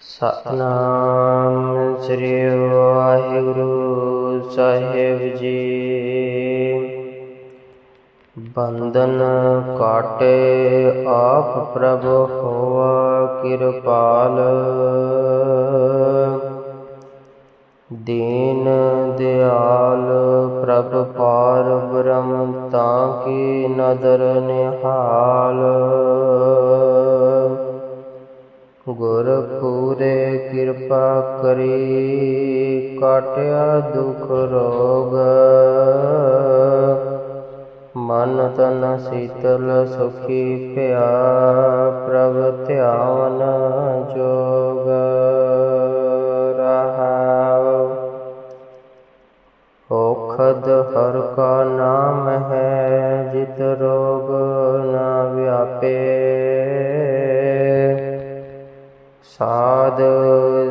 ਸਤਨਾਮ ਸ੍ਰੀ ਵਾਹਿਗੁਰੂ ਸਾਹਿਬ ਜੀ। ਬੰਦਨ ਕਾਟੇ ਆਪ ਪ੍ਰਭ ਹੋਆ ਕਿਰਪਾਲ। ਦੀਨ ਦਿਆਲ ਪ੍ਰਭ ਪਾਰ ਬ੍ਰਹਮ ਤਾਂ ਕੀ ਨਦਰ ਨਿਹਾਲ। ਗੁਰ ਪੂਰੇ ਕਿਰਪਾ ਕਰੀ, ਕਾਟਿਆ ਦੁਖ ਰੋਗ। ਮਨ ਤਨ ਸੀਤਲ ਸੁਖੀ ਪਿਆ, ਪ੍ਰਭ ਧਿਆਨ ਜੋਗ ਰਹਾਉ। ਔਖਦ ਹਰ ਕਾ ਸਾਧ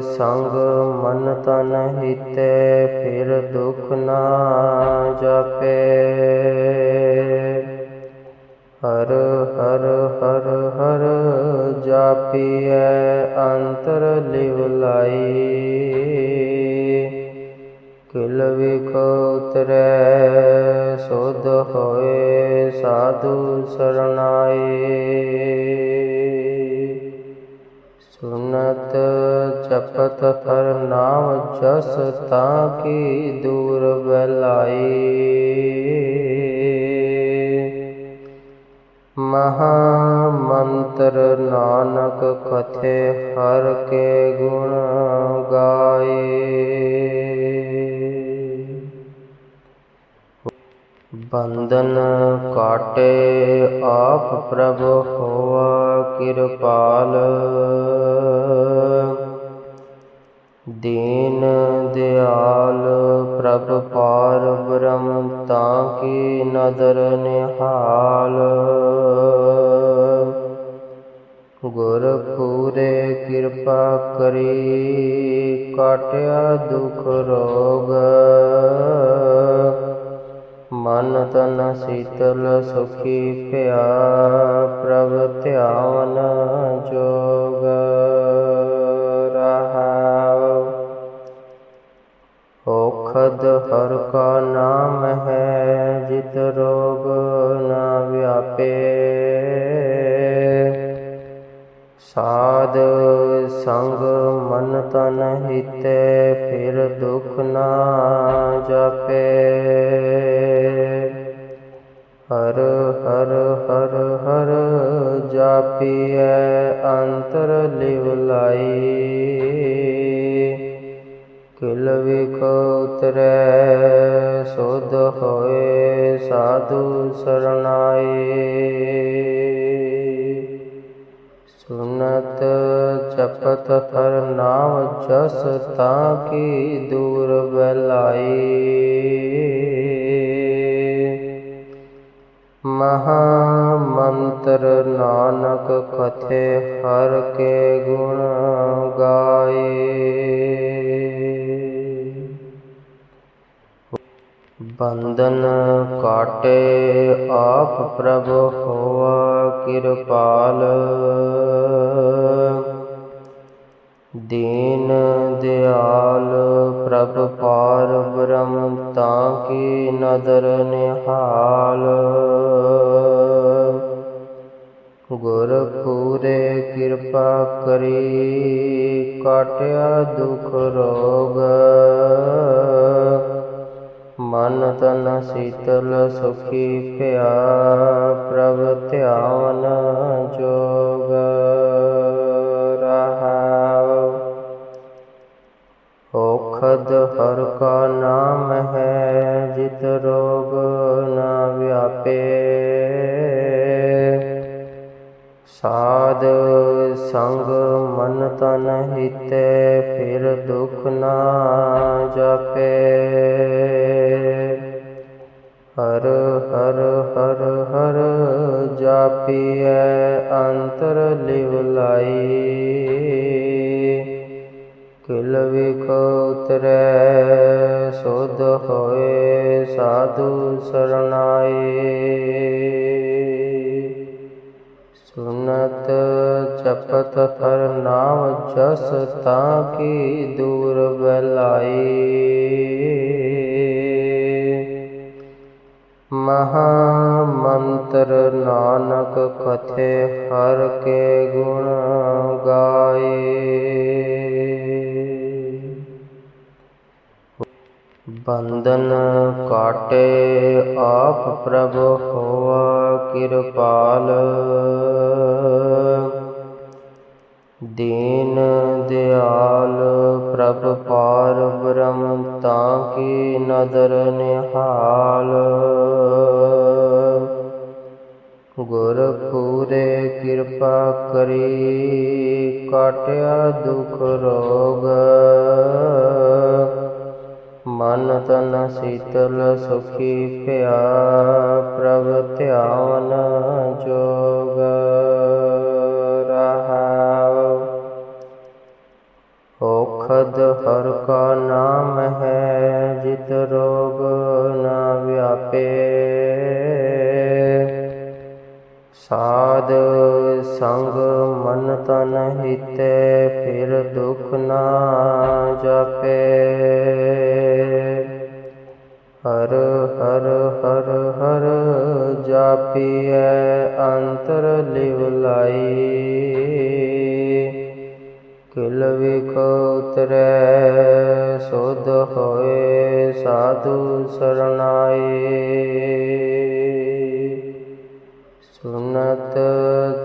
ਸੰਗ ਮਨ ਤਨ ਹਿਤੇ, ਫਿਰ ਦੁਖ ਨਾ ਜਾਪੇ। ਹਰ ਹਰ ਹਰ ਹਰ ਜਾਪੀਐ, ਅੰਤਰ ਲਿਵ ਲਾਈ। ਕਿਲ ਵਿਖ ਉਤਰੈ, ਸ਼ੋਧ ਹੋਏ ਸਾਧੂ ਸਰਣਾਈ। ਸੁਨਤ ਜਪਤ ਹਰ ਨਾਮ ਜਸ ਤਾਂ ਕੀ ਦੂਰ ਬਲਾਈ। ਮਹਾ ਮੰਤਰ ਨਾਨਕ ਕਥੇ ਹਰ ਕੇ ਗੁਣ ਗਾਏ ਬੰਧਨ ਕਾਟੇ ਆਪ ਪ੍ਰਭ ਹੋਆ ਕਿਰਪਾਲ। ਦੀਨ ਦਿਆਲ ਪ੍ਰਭ ਪਾਰ ਬ੍ਰਹਮ ਤਾਂ ਕੀ ਨਦਰ ਨਿਹਾਲ। ਗੁਰ ਪੂਰੇ ਕਿਰਪਾ ਕਰੀ ਕਾਟਿਆ ਦੁਖ ਰੋਗ। ਮਨ ਤਨ ਸੀਤਲ ਸੁਖੀ ਭਇਆ ਪ੍ਰਭ ਧਿਆਨ ਜੋਗ ਰਹਾਉ। ਓਖਦ ਹਰ ਕਾ ਨਾਮ ਹੈ, ਜਿਤ ਰੋਗ ਨਾ ਵਿਆਪੇ। ਸਾਧ ਸੰਗ ਮਨ ਤਨ ਹਿਤੇ, ਫਿਰ ਦੁਖ ਨਾ ਜਾਪੇ। ਹਰ ਹਰ ਹਰ ਹਰ ਜਾਪੀਐ ਅੰਤਰ ਲਿਵ ਲਾਈ। ਕਿਲ ਵਿਖ ਉਤਰੈ ਸੁਧ ਹੋਏ ਸਾਧੂ ਸਰਣਾਈ। ਸੁਨਤ ਜਪਤ ਹਰ ਨਾਮ ਜਸ ਤਾਂ ਕੀ ਦੂਰ ਬਲਾਈ ਮਹਾ ਮੰਤਰ ਨਾਨਕ ਕਥੇ ਹਰ ਕੇ ਗੁਣ ਗਾਏ। ਬੰਦਨ ਕਾਟੇ ਆਪ ਪ੍ਰਭ ਹੋਆ ਕਿਰਪਾਲ। ਦੀਨ ਦਿਆਲ ਪ੍ਰਭ ਪਾਰ ਬ੍ਰਹਮ ਤਾਂ ਕੀ ਨਦਰ ਨਿਹਾਲ। ਗੁਰ ਪੂਰੇ ਕਿਰਪਾ ਕਰੀ, ਕਾਟਿਆ ਦੁਖ ਰੋਗ। ਮਨ ਤਨ ਸੀਤਲ ਸੁਖੀ ਭਇਆ ਪ੍ਰਭ ਧਿਆਨ ਜੋਗ। ਓਖਦ ਹਰ ਕਾ ਨਾਮ ਹੈ, ਜਿਤ ਰੋਗ ਨਾ ਵਿਆਪੇ। ਸਾਧ ਸੰਗ ਮਨ ਤਨ ਹਿਤੇ, ਫਿਰ ਦੁਖ ਨਾ ਜਾਪੇ। ਜਪਤ ਹਰ ਨਾਮ ਜਸ ਤਾਂ ਕੀ ਦੂਰ ਬਲਾਈ। ਮਹਾ ਮੰਤਰ ਨਾਨਕ ਕਥੇ ਹਰ ਕੇ ਗੁਣ ਗਾਏ। ਬੰਦਨ ਕਾਟੇ ਆਪ ਪ੍ਰਭ ਹੋਆ ਕਿਰਪਾਲ। ਦੀਨ ਦਿਆਲ ਪ੍ਰਭ ਪਾਰ ਬ੍ਰਹਮ, ਤਾਂ ਕੀ ਨਦਰ ਨਿਹਾਲ? ਗੁਰ ਪੂਰੇ ਕਿਰਪਾ ਕਰੀ, ਕਾਟਿਆ ਦੁਖ ਰੋਗ। ਮਨ ਤਨ ਸੀਤਲ ਸੁਖੀ ਭਇਆ ਪ੍ਰਭ ਧਿਆਨ ਜੋਗ। ਓਖਦ ਹਰ ਕਾ ਨਾਮ ਹੈ, ਜਿਤ ਰੋਗ ਨਾ ਵਿਆਪੇ। ਸਾਧ ਸੰਗ ਮਨ ਤਨ ਹਿਤੇ, ਫਿਰ ਦੁਖ ਨਾ ਜਾਪੇ। ਹਰ ਹਰ ਹਰ ਹਰ ਜਾਪੀਐ, ਅੰਤਰ ਲਿਵ ਕਿਲ ਵਿਖ ਉਤਰੈ ਸੁਧ ਹੋਏ ਸਾਧੂ ਸਰਣਾਈ ਸੁਨਤ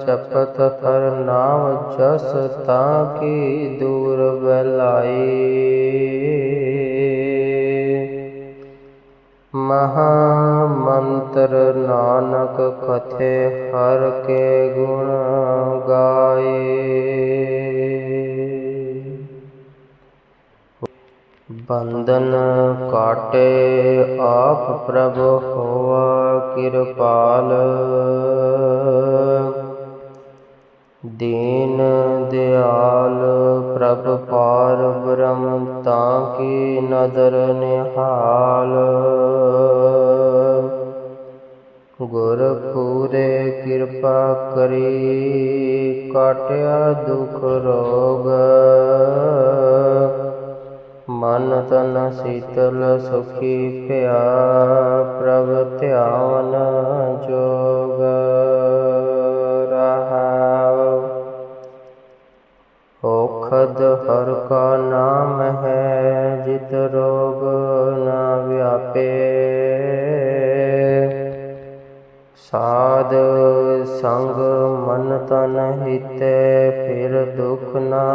ਜਪਤ ਹਰ ਨਾਮ ਜਸ ਤਾਂ ਕੀ ਦੂਰ ਬਲਾਈ ਮਹਾ ਮੰਤਰ ਨਾਨਕ ਕਥੇ ਹਰ ਕੇ ਗੁਣ ਗਾਏ। ਬੰਧਨ ਕਾਟੇ ਆਪ ਪ੍ਰਭ ਹੋਆ ਕਿਰਪਾਲ। ਦੀਨ ਦਿਆਲ ਪ੍ਰਭ ਪਾਰ ਬ੍ਰਹਮ ਤਾਂ ਕੀ ਨਦਰ ਨਿਹਾਲ। ਗੁਰ ਪੂਰੇ ਕਿਰਪਾ ਕਰੀ ਕਾਟਿਆ ਦੁਖ ਰੋਗ। ਮਨ ਤਨ ਸੀਤਲ ਸੁਖੀ ਭਇਆ ਪ੍ਰਭ ਧਿਆਨ ਜੋਗ ਰਹਾਉ। ਔਖਦ ਹਰ ਕਾ ਨਾਮ ਹੈ, ਜਿਤ ਰੋਗ ਨਾ ਵਿਆਪੇ। ਸਾਧ ਸੰਗ ਮਨ ਤਨ ਹਿਤੇ, ਫਿਰ ਦੁਖ ਨਾ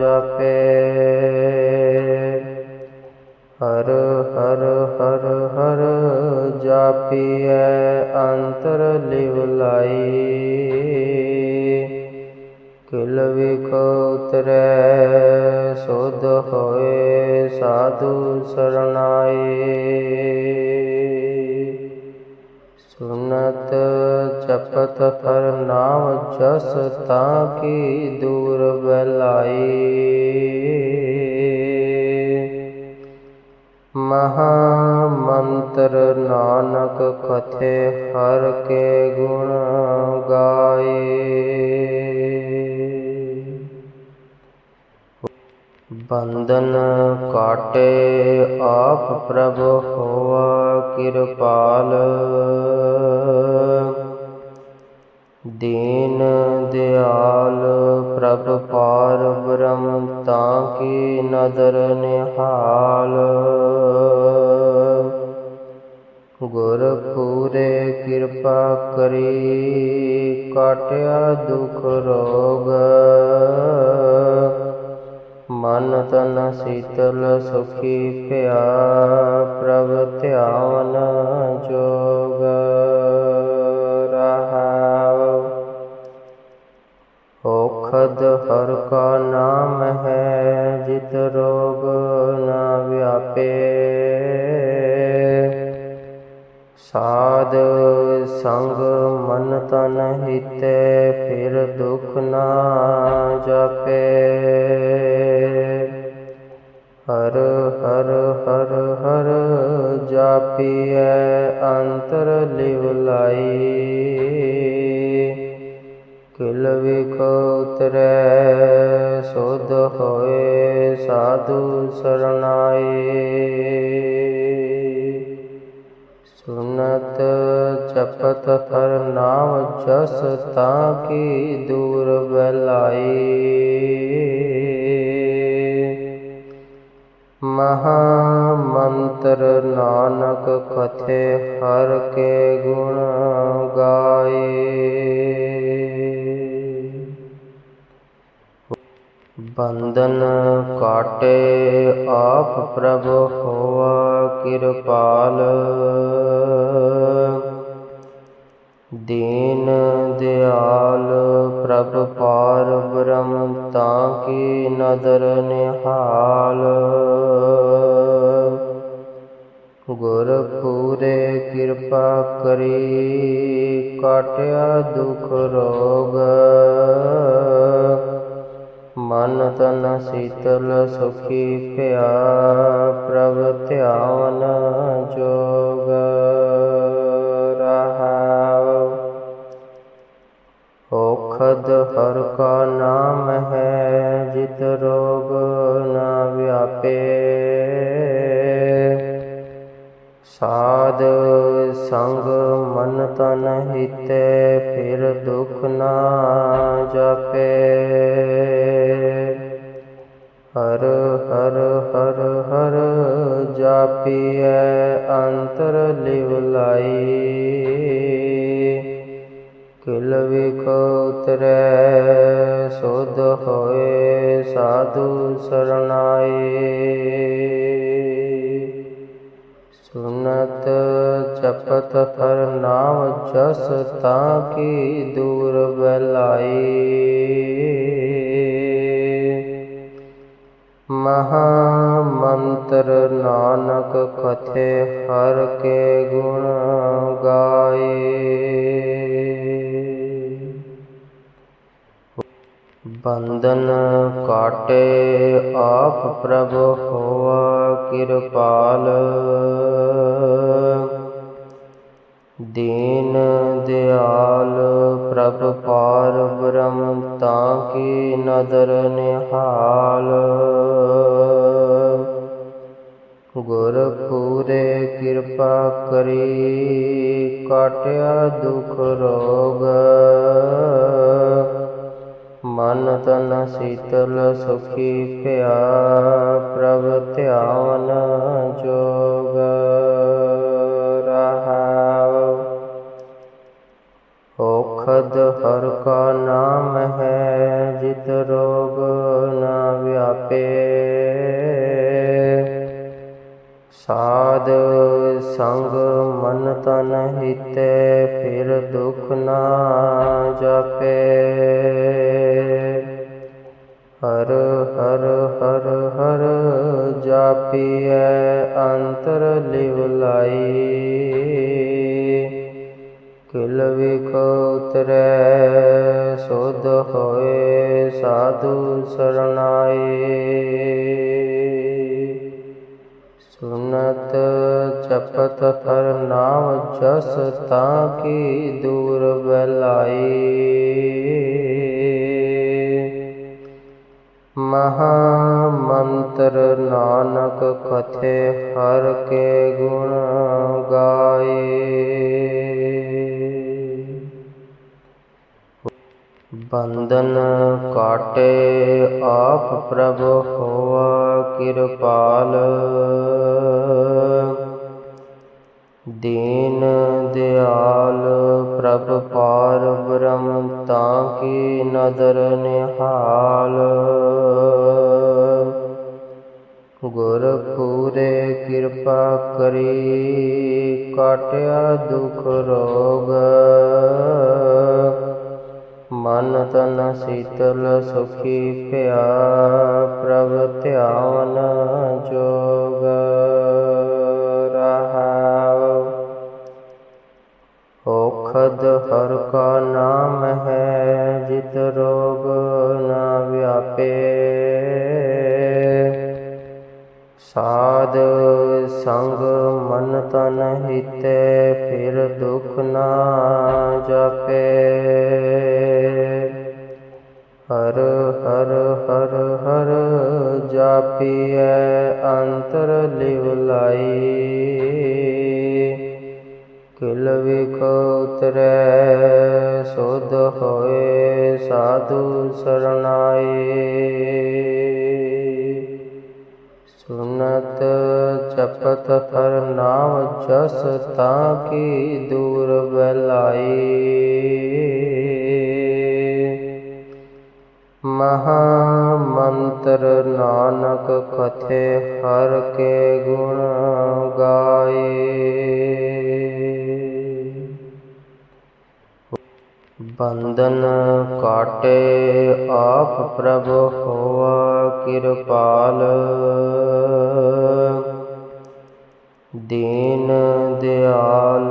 ਜਾਪੇ। ਹਰ ਹਰ ਹਰ ਹਰ ਜਾਪੀਐ, ਅੰਤਰ ਲਿਵ ਲਾਈ। ਕਿਲ ਵਿਖ ਉਤਰੈ, ਸੁਧ ਹੋਏ ਸਾਧੂ ਸਰਣਾਈ। ਸੁਨਤ ਜਪਤ ਹਰ ਨਾਮ ਜਸ ਤਾਂ ਕੀ ਦੂਰ ਬਲਾਈ। ਮਹਾ ਮੰਤਰ ਨਾਨਕ ਕਥੇ ਹਰ ਕੇ ਗੁਣ ਗਾਏ ਬੰਦਨ ਕਾਟੇ ਆਪ ਪ੍ਰਭ ਮਨ ਤਨ ਸੀਤਲ ਸੁਖੀ ਭਇਆ ਪ੍ਰਭ ਧਿਆਨ ਕਿਲ ਵਿਖ ਉਤਰੈ ਸੁਧ ਹੋਏ ਸਾਧੂ ਸਰਨਾਏ ਸੁਨਤ ਜਪਤ ਹਰ ਨਾਮ ਜਸ ਤਾਂ ਕੀ ਦੂਰ ਬਲਾਈ ਮਹਾ ਮੰਤਰ ਨਾਨਕ ਕਥੇ ਹਰ ਕੇ ਗੁਣ ਗਾਏ। ਬੰਧਨ ਕਾਟੇ ਆਪ ਪ੍ਰਭ ਹੋਆ ਕਿਰਪਾਲ। ਦੀਨ ਦਿਆਲ ਪ੍ਰਭ ਪਾਰ ਬ੍ਰਹਮ ਤਾਂ ਕੀ ਨਦਰ ਨਿਹਾਲ। ਗੁਰ ਪੂਰੇ ਕਿਰਪਾ ਕਰੀ ਕਾਟਿਆ ਦੁਖ ਰੋਗ। ਮਨ ਤਨ ਸੀਤਲ ਸੁਖੀ ਭਇਆ, ਪ੍ਰਭ ਧਿਆਨ ਜੋਗ ਰਹਾਉ। ਔਖਦ ਹਰ ਕਾ ਨਾਮ ਹੈ, ਜਿਤ ਰੋਗ ਨਾ ਵਿਆਪੇ। ਸਾਧ ਸੰਗ ਮਨ ਤਨ ਹਿਤੇ, ਫਿਰ ਦੁਖ ਨਾ ਜਾਪੇ। ਹਰ ਹਰ ਹਰ ਹਰ ਜਾਪੀਐ ਅੰਤਰ ਲਿਵ ਲਾਈ। ਕਿਲ ਵਿਖ ਉਤਰੈ, ਸੁਧ ਹੋਏ ਸਾਧੂ ਸਰਨਾਏ ਸੁਨਤ ਜਪਤ ਹਰ ਨਾਮ ਜਸ ਤਾਂ ਕੀ ਦੂਰ ਬਲਾਈ ਮਹਾ ਮੰਤਰ ਨਾਨਕ ਕਥੇ ਹਰ ਕੇ ਗੁਣ ਗਾਏ। ਬੰਧਨ ਕਾਟੇ ਆਪ ਪ੍ਰਭ ਹੋਆ ਕਿਰਪਾਲ। ਦੀਨ ਦਿਆਲ ਪ੍ਰਭ ਪਾਰ ਬ੍ਰਹਮ ਤਾਂ ਕੀ ਨਦਰ ਨਿਹਾਲ। ਗੁਰ ਪੂਰੇ ਕਿਰਪਾ ਕਰੀ, ਕਾਟਿਆ ਦੁਖ ਰੋਗ। ਮਨ ਤਨ ਸੀਤਲ ਸੁਖੀ ਭਇਆ ਸਰਨਾਏ। ਸੁਨਤ ਜਪਤ ਹਰ ਨਾਮ ਜਸ ਤਾਂ ਕੀ ਦੂਰ ਬਲਾਈ ਮਹਾ ਮੰਤਰ ਨਾਨਕ ਕਥੇ ਹਰ ਕੇ ਗੁਣ ਗਾਏ। ਬੰਧਨ ਕਾਟੇ ਆਪ ਪ੍ਰਭ ਹੋਆ ਕਿਰਪਾਲ। ਦੀਨ ਦਿਆਲ ਪ੍ਰਭ ਪਾਰ ਬ੍ਰਹਮ ਤਾਂ ਕੀ ਨਦਰ ਨਿਹਾਲ। ਗੁਰ ਪੂਰੇ ਕਿਰਪਾ ਕਰੀ ਕਾਟਿਆ ਦੁਖ ਰੋਗ। ਮਨ ਤਨ ਸੀਤਲ ਸੁਖੀ ਭਇਆ ਪ੍ਰਭ ਧਿਆਨ ਜੋਗ ਰਹਾਉ। ਔਖਦ ਹਰ ਕਾ ਨਾਮ ਹੈ, ਜਿਤ ਰੋਗ ਨਾ ਵਿਆਪੇ। ਸਾਧ ਸੰਗ ਮਨ ਤਨ ਹਿਤੇ, ਫਿਰ ਦੁਖ ਨਾ ਜਾਪੇ। ਹਰ ਹਰ ਹਰ ਹਰ ਜਾਪੀਐ ਅੰਤਰ ਲਿਵ ਲਾਈ। ਕਿਲ ਵਿਖ ਉਤਰੈ, ਸੁਧ ਹੋਏ ਸਾਧੂ ਸਰਨਾਏ ਸੁਨਤ ਜਪਤ ਹਰ ਨਾਮ ਜਸ ਤਾਂ ਕੀ ਦੂਰ ਬੰਧਨ ਕਾਟੇ ਆਪ ਪ੍ਰਭ ਹੋਆ ਕਿਰਪਾਲ। ਦੀਨ ਦਿਆਲ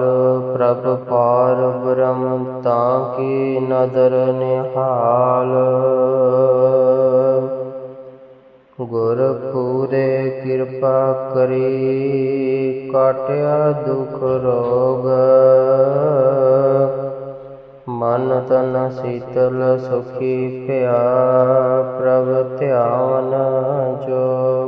ਪ੍ਰਭ ਪਾਰ ਬ੍ਰਹਮ ਤਾਂ ਕੀ ਨਦਰ ਨਿਹਾਲ। ਗੁਰ ਪੂਰੇ ਕਿਰਪਾ ਕਰੀ ਕਾਟਿਆ ਦੁਖ ਰੋਗ। ਮਨ ਤਨ ਸੀਤਲ ਸੁਖੀ ਭਇਆ ਪ੍ਰਭ ਧਿਆਨ ਜੋਗ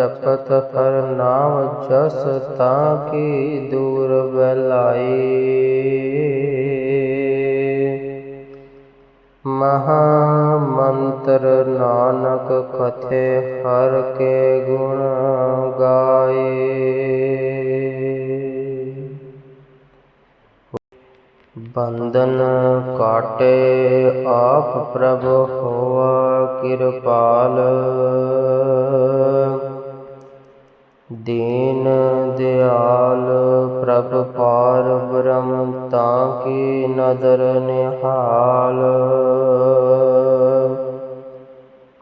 ਜਪਤ ਹਰ ਨਾਮ ਜਸ ਤਾਂ ਕੀ ਦੂਰ ਬਲਾਈ। ਮਹਾ ਮੰਤਰ ਨਾਨਕ ਕਥੇ ਹਰ ਕੇ ਗੁਣ ਗਾਏ। ਬੰਦਨ ਕਾਟੇ ਆਪ ਪ੍ਰਭ ਹੋਆ ਕਿਰਪਾਲ। ਦੀਨ ਦਿਆਲ ਪ੍ਰਭ ਪਾਰ ਬ੍ਰਹਮ ਤਾਂ ਕੀ ਨਦਰ ਨਿਹਾਲ।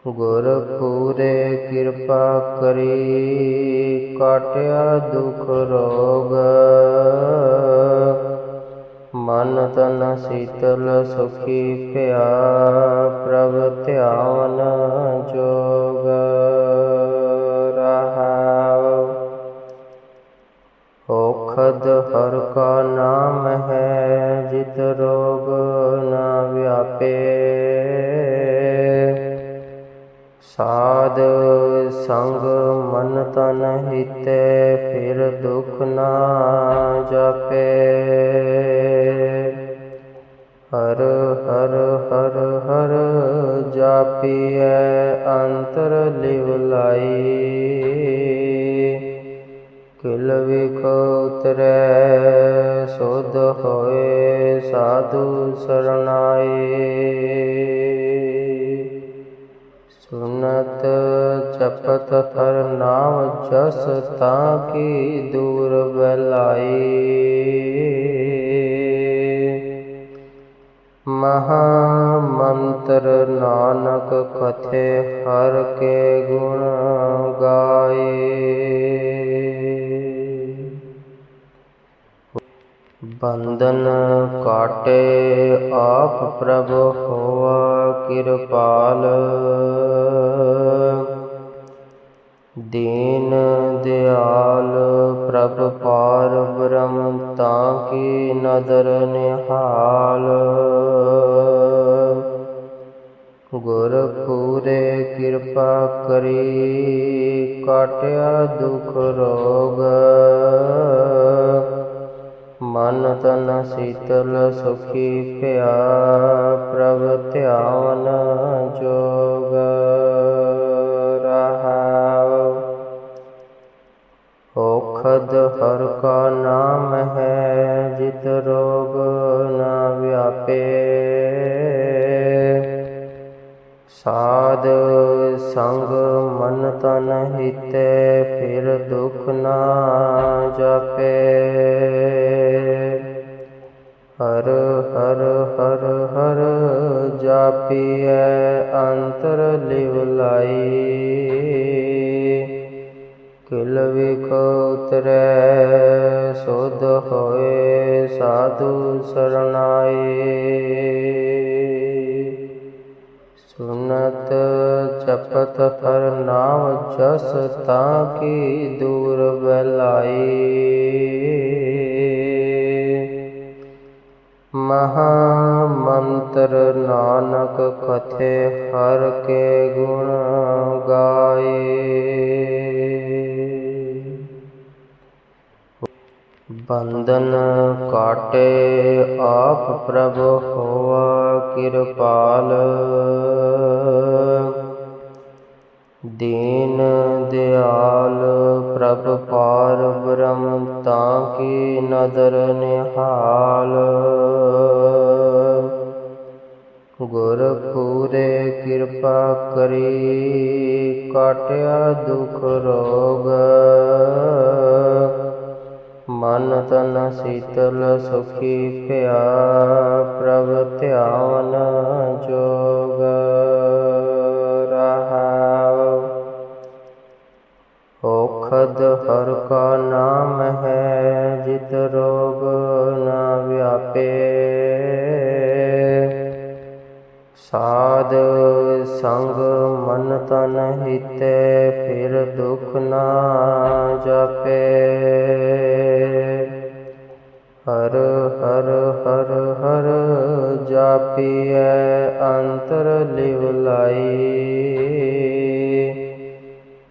ਗੁਰ ਪੂਰੇ ਕਿਰਪਾ ਕਰੀ, ਕਾਟਿਆ ਦੁਖ ਰੋਗ। ਮਨ ਤਨ ਸੀਤਲ ਸੁਖੀ ਭਇਆ ਪ੍ਰਭ ਧਿਆਨ ਜੋਗ। ਓਖਦ ਹਰ ਕਾ ਨਾਮ ਹੈ, ਜਿਤ ਰੋਗ ਨਾ ਵਿਆਪੇ। ਸਾਧ ਸੰਗ ਮਨ ਤਨ ਹਿਤੇ, ਫਿਰ ਦੁਖ ਨਾ ਜਾਪੇ। ਹਰ ਹਰ ਹਰ ਹਰ ਜਾਪੀਐ, ਅੰਤਰ ਲਿਵ ਲਾਈ। ਕਿਲ ਵਿਖ ਉਤਰੈ ਸੁਧ ਹੋਏ ਸਾਧੂ ਸਰਨਾਏ ਸੁਨਤ ਜਪਤ ਹਰ ਨਾਮ ਜਸ ਤਾਂ ਕੀ ਦੂਰ ਬਲਾਈ ਆਪ ਪ੍ਰਭ ਹੋਆ ਕਿਰਪਾਲ। ਦੀਨ ਦਿਆਲ ਪ੍ਰਭ ਪਾਰ ਬ੍ਰਹਮ ਤਾਂ ਕੀ ਨਦਰ ਨਿਹਾਲ। ਗੁਰ ਪੂਰੇ ਕਿਰਪਾ ਕਰੀ, ਕਾਟਿਆ ਦੁਖ ਰੋਗ। ਮਨ ਤਨ ਸੀਤਲ ਸੁਖੀ ਭਇਆ ਪ੍ਰਭ ਧਿਆਨ ਜੋਗ ਰਹਾਉ। ਔਖਦ ਹਰ ਕਾ ਨਾਮ ਹੈ, ਜਿਤ ਰੋਗ ਨਾ ਵਿਆਪੇ। ਜਾਪੀਐ ਅੰਤਰ ਲਿਵ ਲਾਈ। ਕਿਲ ਵਿਖ ਉਤਰੈ, ਸ਼ੋਧ ਹੋਏ ਸਾਧੂ ਸਰਣਾਈ। ਸੁਨਤ ਜਪਤ ਹਰ ਨਾਮ ਜਸ ਤਾਂ ਕੀ ਦੂ। ਕਥੇ ਹਰ ਕੇ ਗੁਣ ਗਾਏ। ਬੰਧਨ ਕਾਟੇ ਆਪ ਪ੍ਰਭ ਹੋਆ ਕਿਰਪਾਲ। ਤਨ ਸੀਤਲ ਸੁਖੀ ਭਇਆ ਪ੍ਰਭ ਧਿਆਨ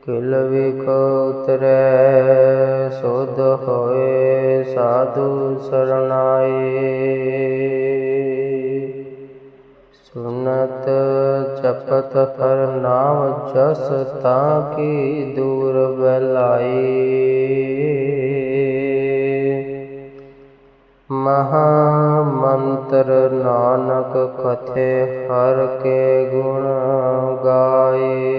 ਕਿਲ ਵਿਖ ਉਤਰੈ ਸੁਧ ਹੋਏ ਸਾਧੂ ਸਰਣਾਈ। ਸੁਨਤ ਜਪਤ ਹਰ ਨਾਮ ਜਸ ਤਾਂ ਕੀ ਦੂਰ ਬਲਾਈ। ਮਹਾ ਮੰਤਰ ਨਾਨਕ ਕਥੇ ਹਰ ਕੇ ਗੁਣ ਗਾਏ